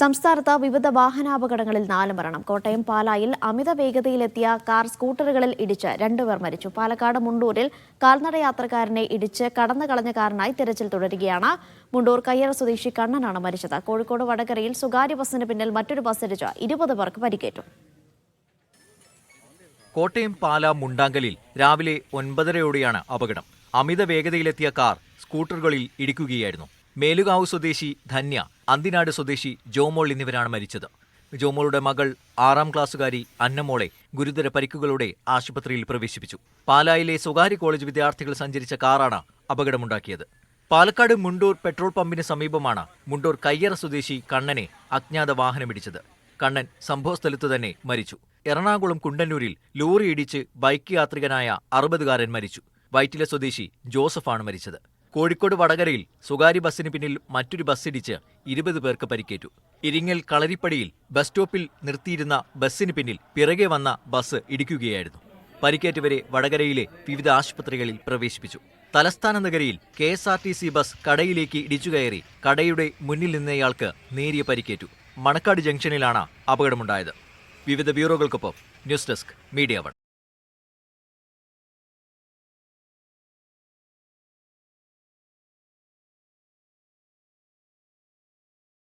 സംസ്ഥാനത്ത് വിവിധ വാഹനാപകടങ്ങളിൽ നാല് മരണം കോട്ടയം പാലായിൽ അമിത വേഗതയിലെത്തിയ കാർ സ്കൂട്ടറുകളിൽ ഇടിച്ച് രണ്ടുപേർ മരിച്ചു. പാലക്കാട് മുണ്ടൂരിൽ കാൽനട യാത്രക്കാരനെ ഇടിച്ച് കടന്നു കളഞ്ഞ കാരനായി തിരച്ചിൽ തുടരുകയാണ്. മുണ്ടൂർ കയ്യറ സ്വദേശി കണ്ണനാണ് മരിച്ചത്. കോഴിക്കോട് വടകരയിൽ സ്വകാര്യ ബസ്സിന് പിന്നിൽ മറ്റൊരു ബസ് ഇടിച്ച് ഇരുപത് പേർക്ക് പരിക്കേറ്റു. കോട്ടയം പാല മുണ്ടാങ്കലിൽ രാവിലെ ഒൻപതരയോടെയാണ് അപകടം. അമിത വേഗതയിലെത്തിയ കാർ സ്കൂട്ടറുകളിൽ ഇടിക്കുകയായിരുന്നു. മേലുകാവ് സ്വദേശി ധന്യ അന്തിനാട് സ്വദേശി ജോമോൾ എന്നിവരാണ് മരിച്ചത്. ജോമോളുടെ മകൾ ആറാം ക്ലാസ്സുകാരി അന്നമോളെ ഗുരുതര പരിക്കുകളോടെ ആശുപത്രിയിൽ പ്രവേശിപ്പിച്ചു. പാലായിലെ സ്വകാര്യ കോളേജ് വിദ്യാർത്ഥികൾ സഞ്ചരിച്ച കാറാണ് അപകടമുണ്ടാക്കിയത്. പാലക്കാട് മുണ്ടൂർ പെട്രോൾ പമ്പിന് സമീപമാണ് മുണ്ടൂർ കയ്യറ സ്വദേശി കണ്ണനെ അജ്ഞാത വാഹനമിടിച്ചത് കണ്ണൻ സംഭവസ്ഥലത്തു തന്നെ മരിച്ചു. എറണാകുളം കുണ്ടന്നൂരിൽ ലോറി ഇടിച്ച് ബൈക്ക് യാത്രികനായ അറുപതുകാരൻ മരിച്ചു. വൈറ്റില സ്വദേശി ജോസഫാണ് മരിച്ചത്. കോഴിക്കോട് വടകരയിൽ സ്വകാര്യ ബസ്സിന് പിന്നിൽ മറ്റൊരു ബസ്സിടിച്ച് ഇരുപത് പേർക്ക് പരിക്കേറ്റു. ഇരിങ്ങൽ കളരിപ്പടിയിൽ ബസ് സ്റ്റോപ്പിൽ നിർത്തിയിരുന്ന ബസ്സിന് പിന്നിൽ പിറകെ വന്ന ബസ് ഇടിക്കുകയായിരുന്നു. പരിക്കേറ്റവരെ വടകരയിലെ വിവിധ ആശുപത്രികളിൽ പ്രവേശിപ്പിച്ചു. തലസ്ഥാന നഗരിയിൽ K S R T C bus കടയിലേക്ക് ഇടിച്ചുകയറി കടയുടെ മുന്നിൽ നിന്നയാൾക്ക് നേരിയ പരിക്കേറ്റു. മണക്കാട് ജംഗ്ഷനിലാണ് അപകടമുണ്ടായത്. വിവിധ ബ്യൂറോകൾക്കൊപ്പം ന്യൂസ് ഡെസ്ക് മീഡിയ വൺ.